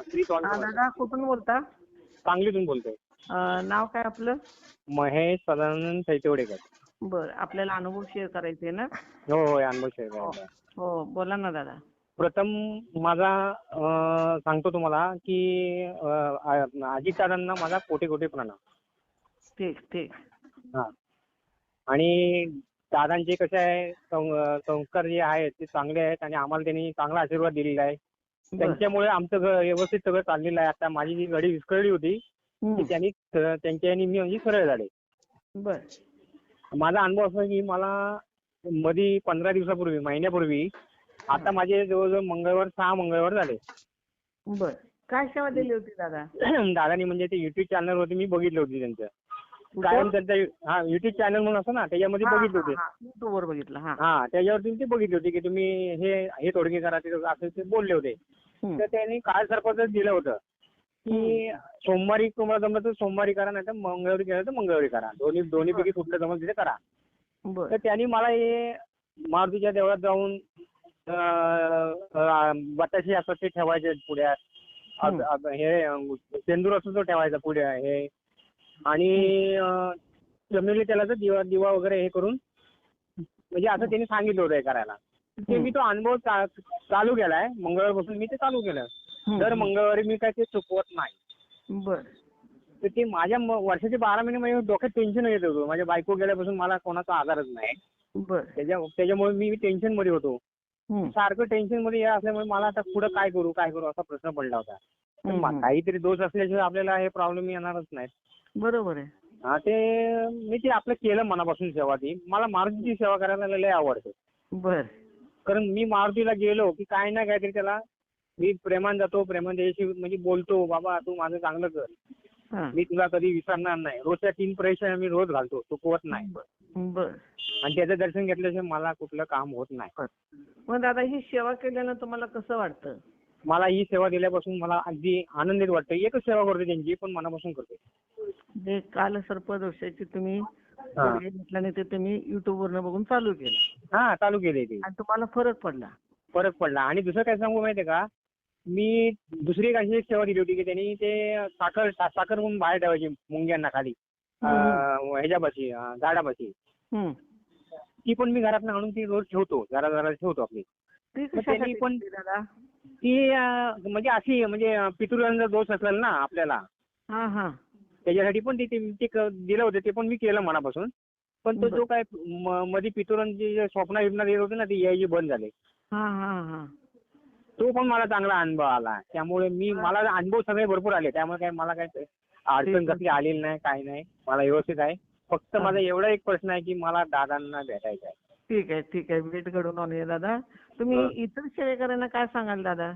हा दादा कुठून बोलता? सांगलीतून बोलतोय. अं, नाव काय आपलं? महेश सदानंद सैतेवडेकर. बरं आपल्याला अनुभव शेअर करायचे ना? हो हो अनुभव शेअर करायचा आहे. हो बोला ना दादा. प्रथम माझा अं, सांगतो तुम्हाला की अं, अजितदादांना माझा कोटी कोटी प्रणाम ठीक ठीक. हा. आणि दादांचे कसे आहे सं- संस्कार जे आहेत ते चांगले आहेत आणि आम्हाला त्यांनी चांगला आशीर्वाद दिलेला आहे. त्यांच्यामुळे आमचं व्यवस्थित सगळं चाललेलं आहे. आता माझी जी गाडी विस्कळली होती ती. त्यांनी त्यांच्या मी म्हणजे सरळ झाले. माझा अनुभव असा की मला मधी पंधरा दिवसापूर्वी महिन्यापूर्वी आता माझे जवळजवळ मंगळवार सहा मंगळवार झाले. बरं. काय सेवा दिली होती दादा? दादानी म्हणजे ते युट्यूब चॅनल होते मी बघितले होते त्यांचं. कायम त्यांचं हा युट्यूब चॅनल म्हणून असं ना त्याच्यामध्ये बघितले होते. युट्यूब वर बघितलं हा. हा त्याच्यावरती ते बघितले होते की तुम्ही हे हे तोडगे करा ते असं ते बोलले होते. तर त्यांनी काल सरपंच दिलं होतं की सोमवारी तुम्हाला जमलं तर सोमवारी करा नाही तर मंगळवारी केलं तर मंगळवारी करा. दोन्ही दोन्ही पैकी कुठलं जमलं तिथे करा. तर त्यांनी मला हे मारुतीच्या देवळात जाऊन बटाशी असं ते ठेवायचे पुढ्यात अब- हे अं, सेंदूर असं तो ठेवायचा पुढे हे आणि अं, चमेली तेलाचा दिवा दिवा वगैरे हे करून म्हणजे असं त्यांनी सांगितलं होतं हे करायला. ते मी तो अनुभव चा- चालू केलाय. मंगळवारपासून मी ते चालू केलं. दर मंगळवारी मी काय ते चुकवत नाही. बरं. तर ते माझ्या म- वर्षाचे बारा महिने माझ्या डोक्यात टेन्शन येत होतं. माझ्या बायको गेल्यापासून मला कोणाचा आधारच नाही. बरं. त्याच्या त्याच्यामुळे मी टेन्शनमध्ये होतो. हम्म. सारखं टेन्शनमध्ये हे असल्यामुळे मला आता पुढे काय करू काय करू असा प्रश्न पडला होता. हम्म. काहीतरी दोष असल्याशिवाय आपल्याला हे प्रॉब्लेम येणारच नाही बरोबर आहे. हा ते मी ते आपलं केलं मनापासून सेवा ती. मला मारुतीची सेवा करायला लय आवडते. बर. कारण मी मारुतीला गेलो की काय ना काहीतरी त्याला मी प्रेमान जातो प्रेमान त्याच्याशी म्हणजे बोलतो बाबा तू माझं चांगलं कर. हा. मी तुला कधी विसरणार नाही. रोजच्या तीन परीक्षा मी रोज घालतो चुकवत नाही. बर. आणि त्याचं दर्शन घेतल्याशिवाय मला कुठलं काम होत नाही. मग दादा ही सेवा केल्यानं तुम्हाला कसं वाटतं? मला ही सेवा दिल्यापासून मला अगदी आनंदित वाटतं. एकच सेवा करते त्यांची पण मनापासून करते. जे काल सर्पदोषाची तुम्ही घेतल्याने ते तुम्ही युट्यूब वरनं बघून चालू केलं. हा चालू केले ते. आणि तुम्हाला फरक पडला. फरक पडला. आणि दुसरं काय सांगू माहितीये का? मी दुसरी एक अशी एक सेवा दिली होती की त्यांनी ते साखर साखर म्हणून बाहेर ठेवायची मुंग्यांना खाली. ह्याच्यापाशी झाडापाशी. ती पण मी घरात आणून ती रोज ठेवतो. जरा जरा ठेवतो आपली. त्यांनी पण- ती म्हणजे अशी म्हणजे पितृयांचा दोष असेल ना आपल्याला. हा हा. त्याच्यासाठी पण ती दिलं होतं ते पण मी केलं मनापासून. पण तो जो काय मध्ये पितृंची जे स्वप्न विप्न येत होते ना ती यायची बंद झाले. हा हा हा. तो पण मला चांगला अनुभव आला. त्यामुळे मी मला अनुभव सगळे भरपूर आले. त्यामुळे काय मला काय अडचण कसली आलेली नाही काय नाही. मला व्यवस्थित आहे. फक्त माझा एवढा एक प्रश्न आहे की मला दादांना भेटायचं आहे. ठीक आहे ठीक आहे. भेट घडून आणूया दादा. तुम्ही इतर सेवेकरांना काय सांगाल दादा?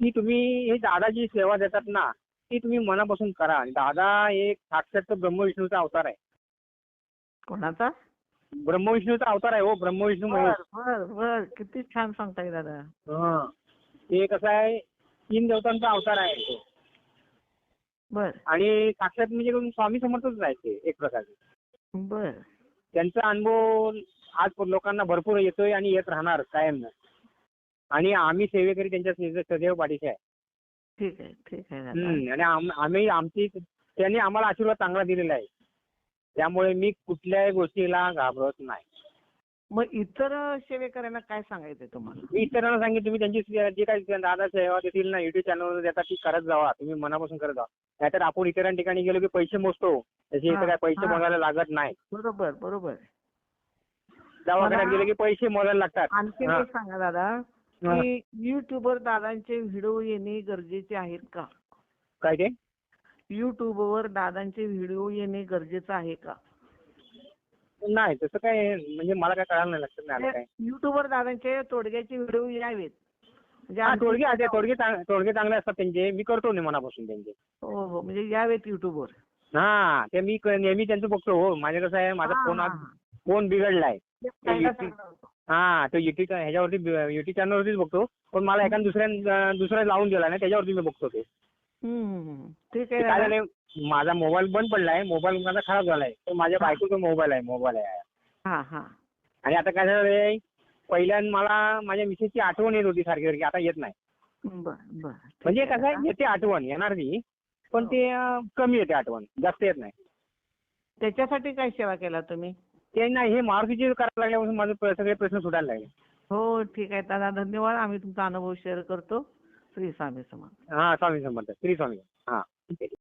की तुम्ही हे दादाची सेवा देतात ना ती तुम्ही मनापासून करा. आणि दादा एक साक्षात ब्रह्मविष्णूचा अवतार आहे. कोणाचा? ब्रह्मविष्णूचा अवतार आहे हो ब्रह्मविष्णू महेश. बर बर. बर किती छान सांगताय दादा. हं. ते कसं आहे तीन देवतांचा अवतार आहे तो. बर. आणि साक्षात म्हणजे स्वामी समर्थच आहे ते एक प्रकारचे. बर. त्यांचा अनुभव आज लोकांना भरपूर येतोय आणि येत राहणार कायम आणि आम्ही सेवेकरी त्यांच्या सदैव पाठीशी आहे. ठीक आहे ठीक आहे दादा. हम्म. आणि आम- आम्ही आमची त्यांनी आम्हाला आशीर्वाद चांगला दिलेला आहे. त्यामुळे मी कुठल्याही गोष्टीला घाबरत नाही. मग इतर सेवेकरांना काय सांगायचंय तुम्हाला? मी इतरांना सांगितलं तुम्ही त्यांची से- जे काही दादा सेवा देतील ना युट्यूब चॅनलवर देतात ती करत जावा. तुम्ही मनापासून करत जावा. नाहीतर आपण इतरां ठिकाणी गेलो की पैसे मोजतो. त्याचे इथं काय पैसे हा. मोजायला लागत नाही. बरोबर बरोबर. दवाखान्यात गेले की पैसे मोजायला लागतात. आणखी हा. एक सांगा दादा. की युट्यूबवर दादांचे व्हिडिओ येणे गरजेचे आहेत का? काय ते? युट्यूबवर दादांचे व्हिडिओ येणे गरजेचं आहे का? नाही तसं काय म्हणजे मला काय कळालं नाही लक्षात नाही आलं काय. युट्यूबवर दादांचे तोडग्याचे व्हिडिओ यावेत. म्हणजे हा तोडगे आहे तोडगे चांग- तोडगे चांगले असतात त्यांचे. मी करतो नाही मनापासून त्यांचे. हो हो म्हणजे यावेत युट्यूबवर हा ते मी क- नेहमी त्यांचं बघतो. हो माझे कसं आहे माझा फोन आज फोन बिघडलाय. ते. हा तो युट्यूब ह्याच्यावरती युट्यूब चॅनलवरतीच बघतो. पण मला एका दुसऱ्या दुसऱ्या लावून दिला ना त्याच्यावरती मी बघतो ते. ठीक ते आहे काय. झालंय माझा मोबाईल बंद पडलाय मोबाईल माझा खराब झालाय. तो माझ्या हा. बायकोचा मोबाईल आहे मोबाईल आहे. हा हा. आणि आता काय झालंय पहिल्यांदा मला माझ्या मिसेसची आठवण येत होती सारखी सारखी आता येत नाही. म्हणजे कसं आहे येते आठवण येणार ती पण ते अं, कमी येते आठवण जास्त येत नाही. त्याच्यासाठी काय सेवा केला तुम्ही? ते नाही हे मारुतीची करायला लागल्यापासून माझे प- सगळे प्रश्न सुटायला लागले. हो ठीक आहे दादा धन्यवाद. आम्ही तुमचा अनुभव शेअर करतो. श्री स्वामी समर्थ. हा स्वामी समर्थ. श्री स्वामी हा. ठीक आहे